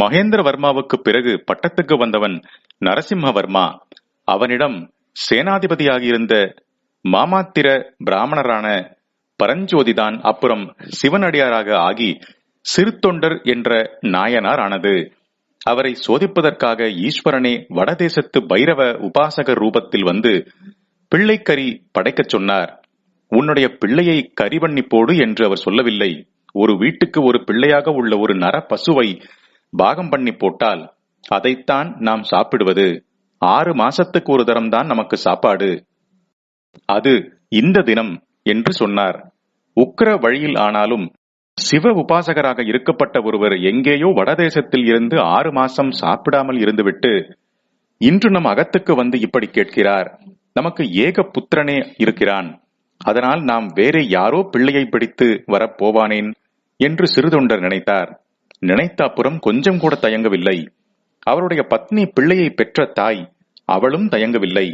மகேந்திரவர்மாவுக்கு பிறகு பட்டத்துக்கு வந்தவன் நரசிம்மவர்மா. அவனிடம் சேனாதிபதியாகியிருந்த மாமாத்திர பிராமணரான பரஞ்சோதிதான் அப்புறம் சிவனடியாராக ஆகி சிறுத்தொண்டர் என்ற நாயனார் ஆனது அவரை சோதிப்பதற்காக ஈஸ்வரனே வடதேசத்து பைரவ உபாசக ரூபத்தில் வந்து பிள்ளைக்கறி படைக்கச் சொன்னார். உன்னுடைய பிள்ளையை கரிவண்ணி போடு என்று அவர் சொல்லவில்லை. ஒரு வீட்டுக்கு ஒரு பிள்ளையாக உள்ள ஒரு நர பசுவை பாகம் பண்ணி போட்டால் அதைத்தான் நாம் சாப்பிடுவது. ஆறு மாசத்துக்கு ஒரு தரம்தான் நமக்கு சாப்பாடு. அது இந்த தினம் என்று சொன்னார். உக்கிர வழியில் ஆனாலும் சிவ உபாசகராக இருக்கப்பட்ட ஒருவர் எங்கேயோ வடதேசத்தில் இருந்து ஆறு மாசம் சாப்பிடாமல் இருந்துவிட்டு இன்று நம் அகத்துக்கு வந்து இப்படி கேட்கிறார். நமக்கு ஏக புத்திரனே இருக்கிறான். அதனால் நாம் வேறே யாரோ பிள்ளையை பிடித்து வரப்போவானேன் என்று சிறுதொண்டர் நினைத்தார். நினைத்தாப்புறம் கொஞ்சம் கூட தயங்கவில்லை. அவருடைய பத்னி பிள்ளையை பெற்ற தாய் அவளும் தயங்கவில்லை.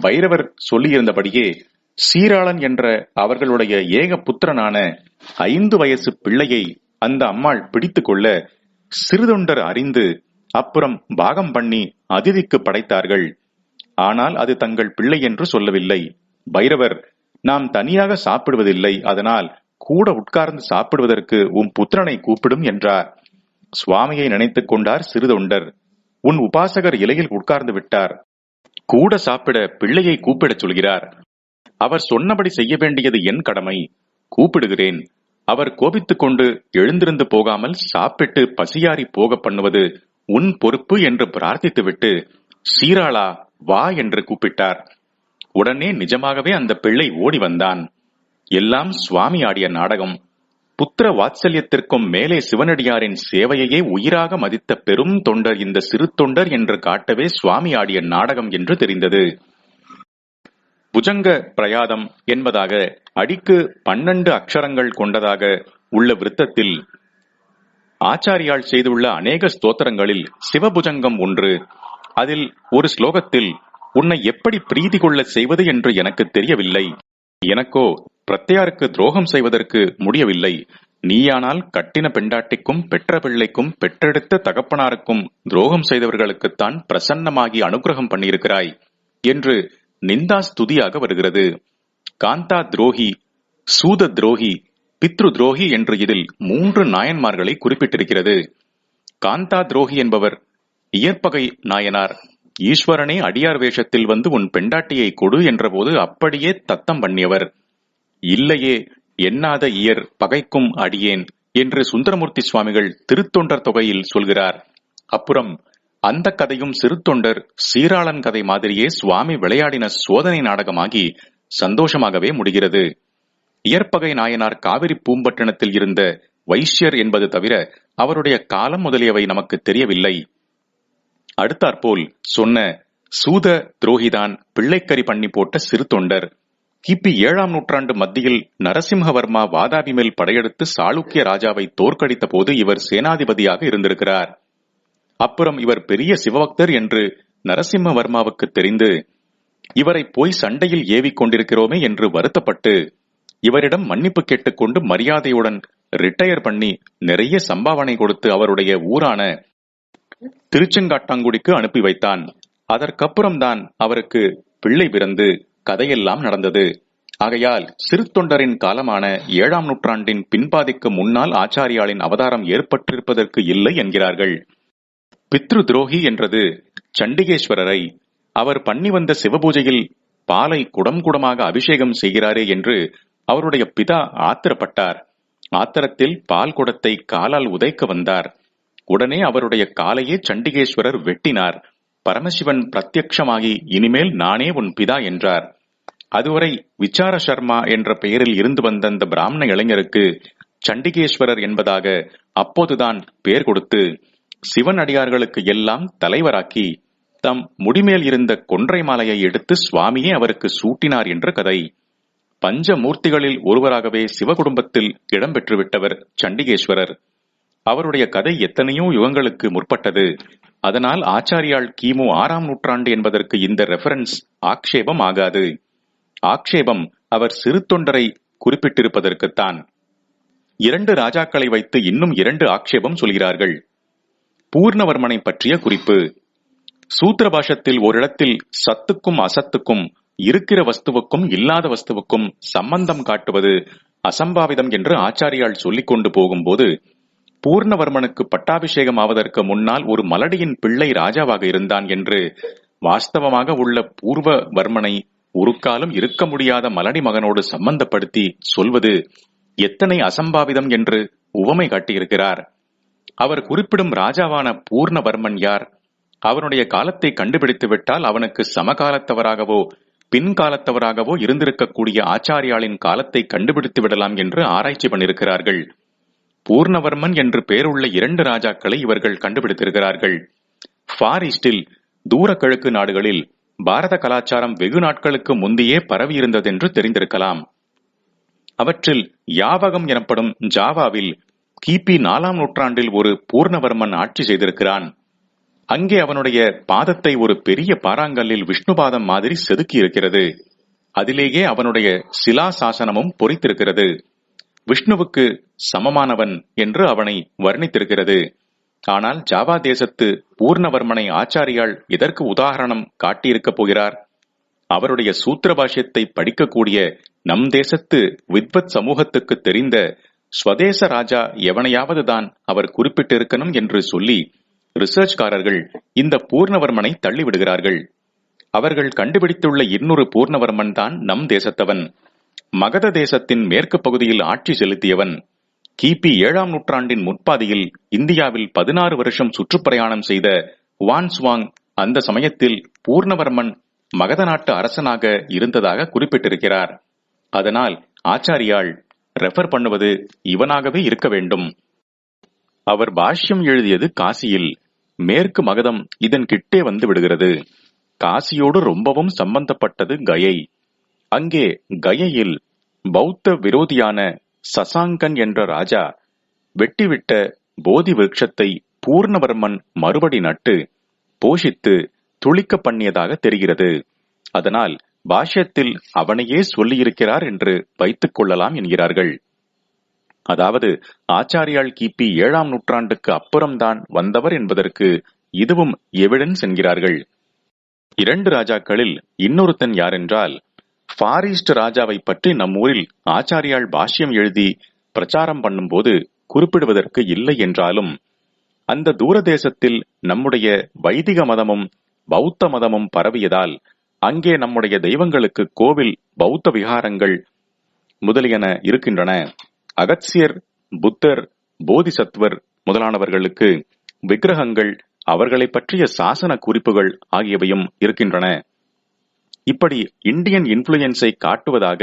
பைரவர் சொல்லியிருந்தபடியே சீராளன் என்ற அவர்களுடைய ஏக புத்திரனான ஐந்து வயசு பிள்ளையை அந்த அம்மாள் பிடித்து கொள்ள சிறுதொண்டர் அறிந்து அப்புறம் பாகம் பண்ணி அதிதிக்கு படைத்தார்கள். ஆனால் அது தங்கள் பிள்ளை என்று சொல்லவில்லை. பைரவர் நாம் தனியாக சாப்பிடுவதில்லை. அதனால் கூட உட்கார்ந்து சாப்பிடுவதற்கு உன் புத்திரனை கூப்பிடும் என்றார். சுவாமியை நினைத்துக் கொண்டார் சிறுதொண்டர். உன் உபாசகர் இலையில் உட்கார்ந்து விட்டார். கூட சாப்பிட பிள்ளையை கூப்பிடச் சொல்கிறார். அவர் சொன்னபடி செய்ய வேண்டியது என் கடமை. கூப்பிடுகிறேன். அவர் கோபித்துக் கொண்டு எழுந்திருந்து போகாமல் சாப்பிட்டு பசியாறி போக பண்ணுவது உன் பொறுப்பு என்று பிரார்த்தித்துவிட்டு சீராளா வா என்று கூப்பிட்டார். உடனே நிஜமாகவே அந்த பிள்ளை ஓடி வந்தான். எல்லாம் சுவாமி ஆடிய நாடகம். புத்திர வாத்சல்யத்திற்கும் மேலே சிவனடியாரின் சேவையையே உயிராக மதித்த பெரும் தொண்டர் இந்த சிறு தொண்டர் என்று காட்டவே சுவாமி ஆடிய நாடகம் என்று தெரிந்தது. புஜங்க பிரயாதம் என்பதாக அடிக்கு பன்னெண்டு அக்ஷரங்கள் கொண்டதாக உள்ள விருத்தத்தில் ஆச்சாரியால் செய்துள்ள அநேக ஸ்தோத்திரங்களில் சிவபுஜங்கம் ஒன்று. அதில் ஒரு ஸ்லோகத்தில் உன்னை எப்படி பிரீதி கொள்ள செய்வது என்று எனக்கு தெரியவில்லை. எனக்கோ பிரத்யாருக்கு துரோகம் செய்வதற்கு முடியவில்லை. நீயானால் கட்டின பெண்டாட்டிக்கும் பெற்ற பிள்ளைக்கும் பெற்றெடுத்த தகப்பனாருக்கும் துரோகம் செய்தவர்களுக்குத்தான் பிரசன்னமாகி அனுகிரகம் பண்ணியிருக்கிறாய் என்று நிந்தா ஸ்துதியாக வருகிறது. காந்தா துரோகி சூத துரோகி பித்ரு துரோகி என்று இதில் மூன்று நாயன்மார்களை குறிப்பிட்டிருக்கிறது. காந்தா துரோகி என்பவர் இயற்பகை நாயனார். ஈஸ்வரனே அடியார் வேஷத்தில் வந்து உன் பெண்டாட்டியை கொடு என்றபோது அப்படியே தத்தம் பண்ணியவர். இல்லையே எண்ணாத இயர் பகைக்கும் அடியேன் என்று சுந்தரமூர்த்தி சுவாமிகள் திருத்தொண்டர் தொகையில் சொல்கிறார். அப்புறம் அந்த கதையும் சிறுத்தொண்டர் சீராளன் கதை மாதிரியே சுவாமி விளையாடின சோதனை நாடகமாகி சந்தோஷமாகவே முடிகிறது. இயற்பகை நாயனார் காவிரி பூம்பட்டினத்தில் இருந்த வைஷ்யர் என்பது தவிர அவருடைய காலம் முதலியவை நமக்கு தெரியவில்லை. அடுத்தாற்போல் சொன்ன சூத துரோகிதான் பிள்ளைக்கறி பண்ணி போட்ட சிறு தொண்டர் கிபி ஏழாம் நூற்றாண்டு மத்தியில் நரசிம்ஹவர்மா வாதாபி மேல் படையெடுத்து சாளுக்கிய ராஜாவை தோற்கடித்த போது இவர் சேனாதிபதியாக இருந்திருக்கிறார். அப்புறம் இவர் பெரிய சிவபக்தர் என்று நரசிம்மவர்மாவுக்கு தெரிந்து இவரை போய் சண்டையில் ஏவிக் கொண்டிருக்கிறோமே என்று வருத்தப்பட்டு இவரிடம் மன்னிப்பு கேட்டுக்கொண்டு மரியாதையுடன் ரிட்டையர் பண்ணி நிறைய சம்பாவனை கொடுத்து அவருடைய ஊரான திருச்செங்காட்டாங்குடிக்கு அனுப்பி வைத்தான். அதற்கப்புறம் தான் அவருக்கு பிள்ளை பிறந்து கதையெல்லாம் நடந்தது. ஆகையால் சிறுத்தொண்டரின் காலமான ஏழாம் நூற்றாண்டின் பின்பாதிக்கு முன்னால் ஆச்சாரியாளின் அவதாரம் ஏற்பட்டிருப்பதற்கு இல்லை என்கிறார்கள். பித்ரு துரோகி என்றது சண்டிகேஸ்வரரை அவர் பண்ணி வந்த சிவபூஜையில் பாலை குடம் குடமாக அபிஷேகம் செய்கிறாரே என்று அவருடைய பிதா ஆத்திரப்பட்டார். ஆத்திரத்தில் பால் குடத்தை காலால் உதைக்க வந்தார். உடனே அவருடைய காலையே சண்டிகேஸ்வரர் வெட்டினார். பரமசிவன் பிரத்யக்ஷமாகி இனிமேல் நானே உன் பிதா என்றார். அதுவரை விசார சர்மா என்ற பெயரில் இருந்து வந்த அந்த பிராமண இளைஞருக்கு சண்டிகேஸ்வரர் என்பதாக அப்போதுதான் பெயர் கொடுத்து சிவன் அடியார்களுக்கு எல்லாம் தலைவராக்கி தம் முடிமேல் இருந்த கொன்றை மாலையை எடுத்து சுவாமியே அவருக்கு சூட்டினார் என்ற கதை. பஞ்ச மூர்த்திகளில் ஒருவராகவே சிவகுடும்பத்தில் இடம்பெற்றுவிட்டவர் சண்டிகேஸ்வரர். அவருடைய கதை எத்தனையோ யுகங்களுக்கு முற்பட்டது. அதனால் ஆச்சாரியால் கிமு ஆறாம் நூற்றாண்டு என்பதற்கு இந்த ரெஃபரன்ஸ் ஆக்ஷேபம் ஆகாது. ஆக்ஷேபம் அவர் சிறு தொண்டரை குறிப்பிட்டிருப்பதற்குத்தான். இரண்டு ராஜாக்களை வைத்து இன்னும் இரண்டு ஆக்ஷேபம் சொல்கிறார்கள். பூர்ணவர்மனை பற்றிய குறிப்பு. சூத்திர பாஷத்தில் ஓரிடத்தில் சத்துக்கும் அசத்துக்கும் இருக்கிற வஸ்துவுக்கும் இல்லாத வஸ்துவுக்கும் சம்பந்தம் காட்டுவது அசம்பாவிதம் என்று ஆச்சாரியால் சொல்லிக் கொண்டு போகும்போது பூர்ணவர்மனுக்கு பட்டாபிஷேகம் ஆவதற்கு முன்னால் ஒரு மலடியின் பிள்ளை ராஜாவாக இருந்தான் என்று வாஸ்தவமாக உள்ள பூர்வவர்மனை ஒரு காலம் இருக்க முடியாத மலடி மகனோடு சம்பந்தப்படுத்தி சொல்வது எத்தனை அசம்பாவிதம் என்று உவமை காட்டியிருக்கிறார். அவர் குறிப்பிடும் ராஜாவான பூர்ணவர்மன் யார்? அவனுடைய காலத்தை கண்டுபிடித்து விட்டால் அவனுக்கு சமகாலத்தவராகவோ பின்காலத்தவராகவோ இருந்திருக்கக்கூடிய ஆச்சாரியாளின் காலத்தை கண்டுபிடித்து விடலாம் என்று ஆராய்ச்சி பண்ணியிருக்கிறார்கள். பூர்ணவர்மன் என்று பெயருள்ள இரண்டு ராஜாக்களை இவர்கள் கண்டுபிடித்திருக்கிறார்கள். ஃபார் ஈஸ்டில் தூர கிழக்கு நாடுகளில் பாரத கலாச்சாரம் வெகு நாட்களுக்கு முந்தையே பரவியிருந்ததென்று தெரிந்திருக்கலாம். அவற்றில் யாவகம் எனப்படும் ஜாவாவில் கிபி நாலாம் நூற்றாண்டில் ஒரு பூர்ணவர்மன் ஆட்சி செய்திருக்கிறான். அங்கே அவனுடைய பாதத்தை ஒரு பெரிய பாறாங்கல்லில் விஷ்ணுபாதம் மாதிரி செதுக்கி இருக்கிறது அதிலேயே அவனுடைய சிலா சாசனமும் பொறித்திருக்கிறது. விஷ்ணுவுக்கு சமமானவன் என்று அவனை வர்ணித்திருக்கிறது. ஆனால் ஜாவா தேசத்து பூர்ணவர்மனை ஆச்சாரியால் இதற்கு உதாரணம் காட்டியிருக்கப் போகிறார். அவருடைய சூத்திர பாஷ்யத்தை படிக்கக்கூடிய நம் தேசத்து வித்வத் சமூகத்துக்கு தெரிந்த ஸ்வதேச ராஜா எவனையாவது தான் அவர் குறிப்பிட்டிருக்கணும் என்று சொல்லி ரிசர்ச்காரர்கள் இந்த பூர்ணவர்மனை தள்ளிவிடுகிறார்கள். அவர்கள் கண்டுபிடித்துள்ள இன்னொரு பூர்ணவர்மன் தான் நம் தேசத்தவன். மகத தேசத்தின் மேற்கு பகுதியில் ஆட்சி செலுத்தியவன். கிபி ஏழாம் நூற்றாண்டின் முற்பாதியில் இந்தியாவில் பதினாறு வருஷம் சுற்றுப்பிரயாணம் செய்த வான்ஸ்வாங் அந்த சமயத்தில் பூர்ணவர்மன் மகத நாட்டு அரசனாக இருந்ததாக குறிப்பிட்டிருக்கிறார். அதனால் ஆச்சாரியால் ரெஃபர் பண்ணுவது இவனாகவே இருக்க வேண்டும். அவர் பாஷ்யம் எழுதியது காசியில். மேற்கு மகதம் இதன் கிட்டே வந்து விடுகிறது. காசியோடு ரொம்பவும் சம்பந்தப்பட்டது கயை. அங்கே கயையில் பௌத்த விரோதியான சசாங்கன் என்ற ராஜா வெட்டிவிட்ட போதி விருட்சத்தை பூர்ணவர்மன் மறுபடி நட்டு போஷித்து துளிக்க பண்ணியதாக தெரிகிறது. அதனால் பாஷ்யத்தில் அவனையே சொல்லியிருக்கிறார் என்று வைத்துக் கொள்ளலாம் என்கிறார்கள். அதாவது ஆச்சாரியால் கிபி ஏழாம் நூற்றாண்டுக்கு அப்புறம்தான் வந்தவர் என்பதற்கு இதுவும் எவிடன்ஸ் என்கிறார்கள். இரண்டு ராஜாக்களில் இன்னொருத்தன் யாரென்றால் ஃபாரிஸ்ட் ராஜாவை பற்றி நம் ஊரில் ஆச்சாரியால் பாஷ்யம் எழுதி பிரச்சாரம் பண்ணும்போது குறிப்பிடுவதற்கு இல்லை என்றாலும் அந்த தூரதேசத்தில் நம்முடைய வைதிக மதமும் பௌத்த மதமும் பரவியதால் அங்கே நம்முடைய தெய்வங்களுக்கு கோவில் பௌத்த விகாரங்கள் முதலியன இருக்கின்றன. அகத்சியர் புத்தர் போதிசத்வர் முதலானவர்களுக்கு விக்கிரகங்கள் அவர்களை பற்றிய சாசன குறிப்புகள் ஆகியவையும் இருக்கின்றன. இப்படி இந்தியன் இன்ஃபுளுயன்ஸை காட்டுவதாக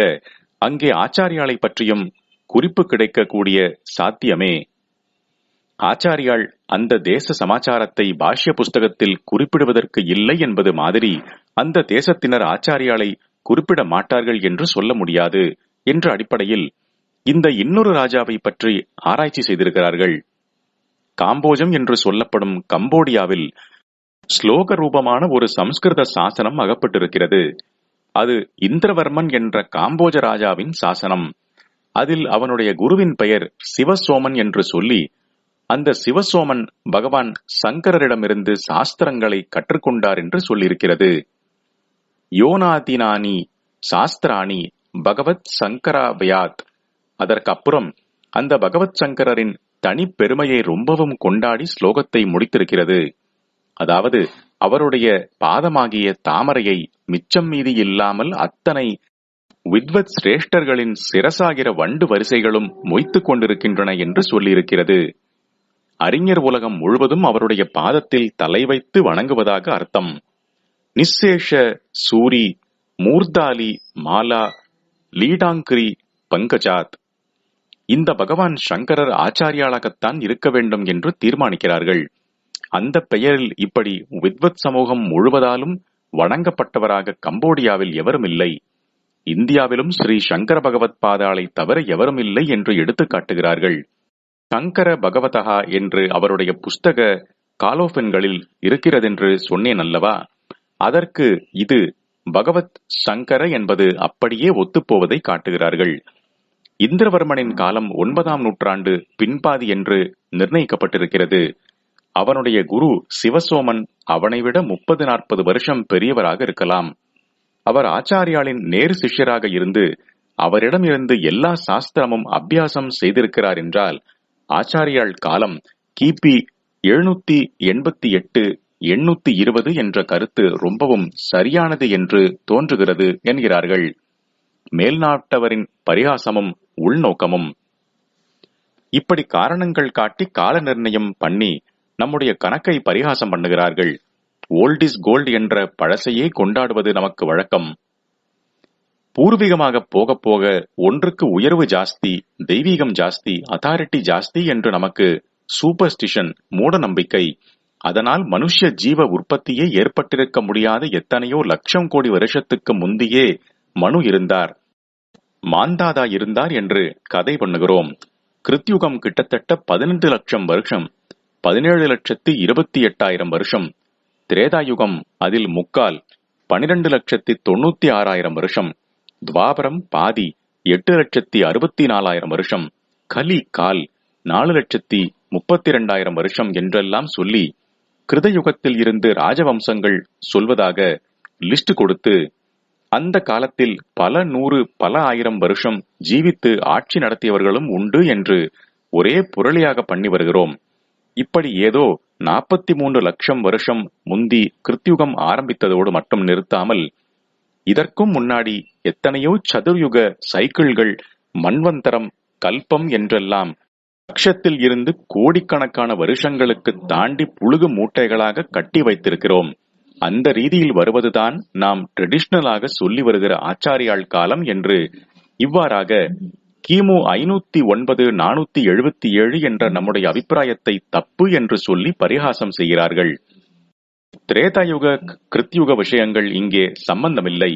அங்கே ஆச்சாரியாலை பற்றியும் குறிப்பு கிடைக்கக்கூடிய சாத்தியமே. ஆச்சாரியால் அந்த தேச சமாச்சாரத்தை பாஷ்ய புஸ்தகத்தில் குறிப்பிடுவதற்கு இல்லை என்பது மாதிரி அந்த தேசத்தினர் ஆச்சாரியாலை குறிப்பிட மாட்டார்கள் என்று சொல்ல முடியாது என்ற அடிப்படையில் இந்த இன்னொரு ராஜாவை பற்றி ஆராய்ச்சி செய்திருக்கிறார்கள். காம்போஜம் என்று சொல்லப்படும் கம்போடியாவில் ஸ்லோக ரூபமான ஒரு சம்ஸ்கிருத சாசனம் அகப்பட்டிருக்கிறது. அது இந்திரவர்மன் என்ற காம்போஜ ராஜாவின் சாசனம். அதில் அவனுடைய குருவின் பெயர் சிவசோமன் என்று சொல்லி அந்த சிவசோமன் பகவான் சங்கரரிடமிருந்து சாஸ்திரங்களை கற்றுக்கொண்டார் என்று சொல்லியிருக்கிறது. யோனாதினானி சாஸ்திராணி பகவத் சங்கராபயாத் அதற்கப்புறம் அந்த பகவத் சங்கரரின் தனிப்பெருமையை ரொம்பவும் கொண்டாடி ஸ்லோகத்தை முடித்திருக்கிறது. அதாவது அவருடைய பாதமாகிய தாமரையை மிச்சம் மீதி இல்லாமல் அத்தனை வித்வத் சிரேஷ்டர்களின் சிரசாகிற வண்டு வரிசைகளும் மொய்த்துக் கொண்டிருக்கின்றன என்று சொல்லியிருக்கிறது. அறிஞர் உலகம் முழுவதும் அவருடைய பாதத்தில் தலை வைத்து வணங்குவதாக அர்த்தம். நிசேஷ சூரி மூர்தாலி மாலா லீடாங்கிரி பங்கஜாத். இந்த பகவான் சங்கரர் ஆச்சாரியாளாகத்தான் இருக்க வேண்டும் என்று தீர்மானிக்கிறார்கள். அந்த பெயரில் இப்படி வித்வத் சமூகம் முழுவதாலும் வணங்கப்பட்டவராக கம்போடியாவில் எவரும் இல்லை. இந்தியாவிலும் ஸ்ரீ சங்கர பகவத் பாதாளை தவிர எவரும் இல்லை என்று எடுத்து காட்டுகிறார்கள். சங்கர பகவதகா என்று அவருடைய புஸ்தக காலோஃபென்களில் இருக்கிறதென்று சொன்னேன் அல்லவா? அதற்கு இது பகவத் சங்கர என்பது அப்படியே ஒத்துப்போவதை காட்டுகிறார்கள். இந்திரவர்மனின் காலம் ஒன்பதாம் நூற்றாண்டு பின்பாதி என்று நிர்ணயிக்கப்பட்டிருக்கிறது. அவனுடைய குரு சிவசோமன் அவனை விட முப்பது நாற்பது வருஷம் பெரியவராக இருக்கலாம். அவர் ஆச்சாரியாளின் நேரு சிஷ்யராக இருந்து அவரிடம் இருந்து எல்லா சாஸ்திரமும் அபியாசம் செய்திருக்கிறார் என்றால் ஆச்சாரியாள் காலம் கிபி எழுநூத்தி எண்பத்தி எட்டு எண்ணூத்தி இருபது என்ற கருத்து ரொம்பவும் சரியானது என்று தோன்றுகிறது என்கிறார்கள். மேல்நாட்டவரின் பரிகாசமும் உள்நோக்கமும். இப்படி காரணங்கள் காட்டி கால நிர்ணயம் பண்ணி நம்முடைய கணக்கை பரிகாசம் பண்ணுகிறார்கள். ஓல்ட் இஸ் கோல்டு என்ற பழசையே கொண்டாடுவது நமக்கு வழக்கம். பூர்வீகமாக போக போக ஒன்றுக்கு உயர்வு ஜாஸ்தி தெய்வீகம் ஜாஸ்தி அத்தாரிட்டி ஜாஸ்தி என்று நமக்கு சூப்பர்ஸ்டிஷன் மூட நம்பிக்கை அதனால் மனுஷ ஜீவ உற்பத்தியே ஏற்பட்டிருக்க முடியாத எத்தனையோ லட்சம் கோடி வருஷத்துக்கு முந்தியே மனு இருந்தார். மாந்தாதா இருந்தார் என்று கதை பண்ணுகிறோம். கிருத்யுகம் கிட்டத்தட்ட பதினெட்டு லட்சம் வருஷம். பதினேழு லட்சத்து இருபத்தி எட்டாயிரம் வருஷம். திரேதாயுகம் அதில் முக்கால் பனிரெண்டு லட்சத்தி தொண்ணூத்தி ஆறாயிரம் வருஷம். துவாபரம் பாதி எட்டு லட்சத்தி அறுபத்தி நாலாயிரம் வருஷம். கலி கால் நாலு லட்சத்தி முப்பத்தி இரண்டாயிரம் வருஷம் என்றெல்லாம் சொல்லி கிருதயுகத்தில் இருந்து ராஜவம்சங்கள் சொல்வதாக லிஸ்ட் கொடுத்து அந்த காலத்தில் பல நூறு பல ஆயிரம் வருஷம் ஜீவித்து ஆட்சி நடத்தியவர்களும் உண்டு என்று ஒரே புரளியாக பண்ணி வருகிறோம். இப்படி ஏதோ நாற்பத்தி மூன்று லட்சம் வருஷம் முந்தி கிருத்யுகம் ஆரம்பித்ததோடு மட்டும் நிறுத்தாமல் இதற்கும் முன்னாடி எத்தனையோ சதுர்யுக சைக்கிள்கள் மண்வந்தரம் கல்பம் என்றெல்லாம் லட்சத்தில் இருந்து கோடிக்கணக்கான வருஷங்களுக்கு தாண்டி புழுகு மூட்டைகளாக கட்டி வைத்திருக்கிறோம். அந்த ரீதியில் வருவதுதான் நாம் ட்ரெடிஷ்னலாக சொல்லி வருகிற ஆச்சாரியாள் காலம் என்று இவ்வாறாக கிமு ஐநூத்தி ஒன்பது நானூத்தி எழுபத்தி ஏழு என்ற நம்முடைய அபிப்பிராயத்தை தப்பு என்று சொல்லி பரிகாசம் செய்கிறார்கள். திரேதாயுக கிருத்யுக விஷயங்கள் இங்கே சம்பந்தமில்லை.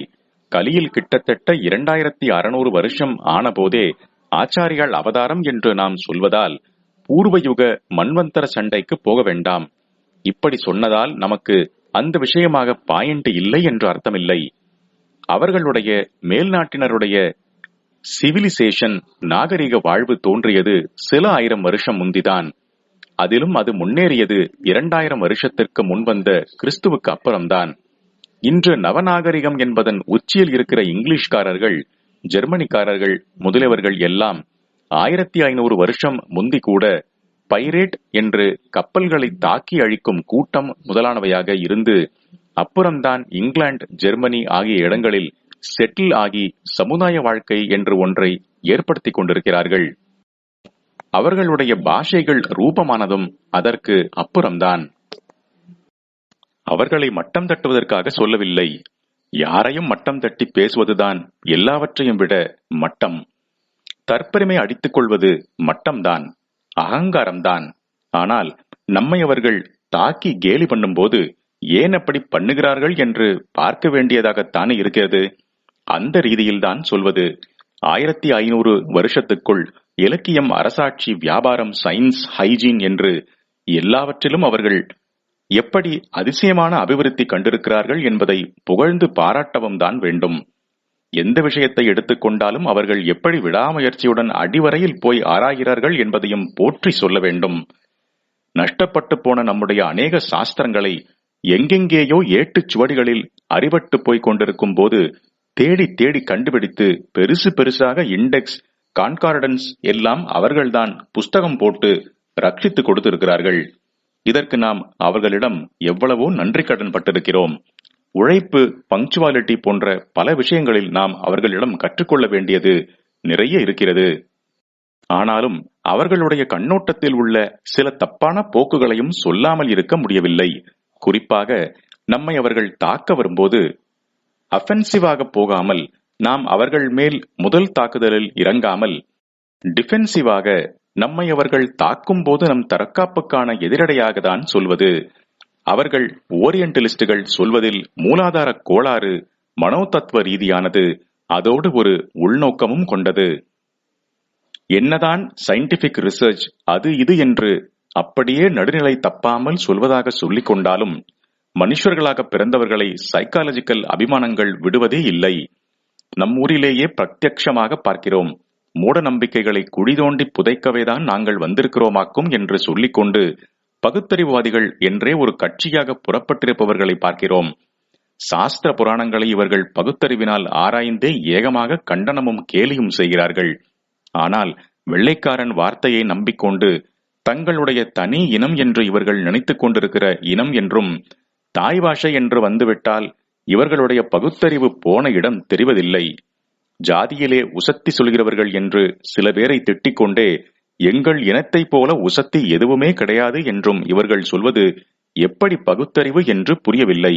கலியில் கிட்டத்தட்ட இரண்டாயிரத்தி அறுநூறு வருஷம் ஆன போதே ஆச்சாரியால் அவதாரம் என்று நாம் சொல்வதால் பூர்வயுக மன்வந்தர சண்டைக்கு போக வேண்டாம். இப்படி சொன்னதால் நமக்கு அந்த விஷயமாக பாயிண்ட் இல்லை என்று அர்த்தமில்லை. அவர்களுடைய மேல்நாட்டினருடைய சிவிலிசேஷன் நாகரிக வாழ்வு தோன்றியது சில ஆயிரம் வருஷம் முந்திதான். அதிலும் அது முன்னேறியது இரண்டாயிரம் வருஷத்திற்கு முன்வந்த கிறிஸ்துவுக்கு அப்புறம்தான். இன்று நவநாகரிகம் என்பதன் உச்சியில் இருக்கிற இங்கிலீஷ்காரர்கள் ஜெர்மனிக்காரர்கள் முதலியவர்கள் எல்லாம் ஆயிரத்தி ஐநூறு வருஷம் முந்தி கூட பைரேட் என்று கப்பல்களை தாக்கி அழிக்கும் கூட்டம் முதலானவையாக இருந்து அப்புறம்தான் இங்கிலாந்து ஜெர்மனி ஆகிய இடங்களில் செட்டில் ஆகி சமுதாய வாழ்க்கை என்று ஒன்றை ஏற்படுத்திக் கொண்டிருக்கிறார்கள். அவர்களுடைய பாஷைகள் ரூபமானதும் அதற்கு அப்புறம்தான். அவர்களை மட்டம் தட்டுவதற்காக சொல்லவில்லை. யாரையும் மட்டம் தட்டி பேசுவதுதான் எல்லாவற்றையும் விட மட்டம். தற்பெருமை அடித்துக் கொள்வது மட்டம்தான் அகங்காரம்தான். ஆனால் நம்மை அவர்கள் தாக்கி கேலி பண்ணும்போது ஏன் அப்படி பண்ணுகிறார்கள் என்று பார்க்க வேண்டியதாகத்தானே இருக்கிறது? அந்த ரீதியில்தான் சொல்வது. ஆயிரத்தி ஐநூறு வருஷத்துக்குள் இலக்கியம் அரசாட்சி வியாபாரம் சயின்ஸ் ஹைஜீன் என்று எல்லாவற்றிலும் அவர்கள் எப்படி அதிசயமான அபிவிருத்தி கண்டிருக்கிறார்கள் என்பதை புகழ்ந்து பாராட்டவும் தான் வேண்டும். எந்த விஷயத்தை எடுத்துக்கொண்டாலும் அவர்கள் எப்படி விடாமுயற்சியுடன் அடிவரையில் போய் ஆராய்கிறார்கள் என்பதையும் போற்றி சொல்ல வேண்டும். நஷ்டப்பட்டு போன நம்முடைய அநேக சாஸ்திரங்களை எங்கெங்கேயோ ஏட்டுச் சுவடிகளில் அறிபட்டு போய்க் கொண்டிருக்கும் போது தேடி தேடி கண்டுபிடித்து பெருசு பெருசாக இண்டெக்ஸ் கான்கார்டன்ஸ் எல்லாம் அவர்கள்தான் புஸ்தகம் போட்டு ரட்சித்து கொடுத்திருக்கிறார்கள். இதற்கு நாம் அவர்களிடம் எவ்வளவோ நன்றி கடன் பட்டிருக்கிறோம். உழைப்பு பங்க்சுவாலிட்டி போன்ற பல விஷயங்களில் நாம் அவர்களிடம் கற்றுக்கொள்ள வேண்டியது நிறைய இருக்கிறது. ஆனாலும் அவர்களுடைய கண்ணோட்டத்தில் உள்ள சில தப்பான போக்குகளையும் சொல்லாமல் இருக்க முடியவில்லை. குறிப்பாக நம்மை அவர்கள் தாக்க வரும்போது அஃபென்சிவாக போகாமல் நாம் அவர்கள் மேல் முதல் தாக்குதலில் இறங்காமல் டிஃபென்சிவாக நம்மை அவர்கள் தாக்கும் போது நம் தற்காப்புக்கான எதிரடையாக தான் சொல்வது. அவர்கள் ஓரியன்டலிஸ்டுகள் சொல்வதில் மூலாதார கோளாறு மனோதத்துவ ரீதியானது அதோடு ஒரு உள்நோக்கமும் கொண்டது. என்னதான் சயின்டிபிக் ரிசர்ச் அது இது என்று அப்படியே நடுநிலை தப்பாமல் சொல்வதாக சொல்லிக் கொண்டாலும் மனுஷர்களாக பிறந்தவர்களை சைக்காலஜிக்கல் அபிமானங்கள் விடுவதே இல்லை. நம் ஊரிலேயே பிரத்யட்சமாக பார்க்கிறோம். மூட நம்பிக்கைகளை குழி தோண்டி புதைக்கவேதான் நாங்கள் வந்திருக்கிறோமாக்கும் என்று சொல்லிக்கொண்டு பகுத்தறிவுவாதிகள் என்றே ஒரு கட்சியாக புறப்பட்டிருப்பவர்களை பார்க்கிறோம். சாஸ்திர புராணங்களை இவர்கள் பகுத்தறிவினால் ஆராய்ந்தே ஏகமாக கண்டனமும் கேலியும் செய்கிறார்கள். ஆனால் வெள்ளைக்காரன் வார்த்தையை நம்பிக்கொண்டு தங்களுடைய தனி இனம் என்று இவர்கள் நினைத்துக் கொண்டிருக்கிற இனம் என்றும் தாய் பாஷை என்று வந்துவிட்டால் இவர்களுடைய பகுத்தறிவு போன இடம் தெரிவதில்லை. ஜாதியிலே உசத்தி சொல்கிறவர்கள் என்று சில பேரை திட்டிக் கொண்டே எங்கள் இனத்தைப் போல உசத்தி எதுவுமே கிடையாது என்றும் இவர்கள் சொல்வது எப்படி பகுத்தறிவு என்று புரியவில்லை.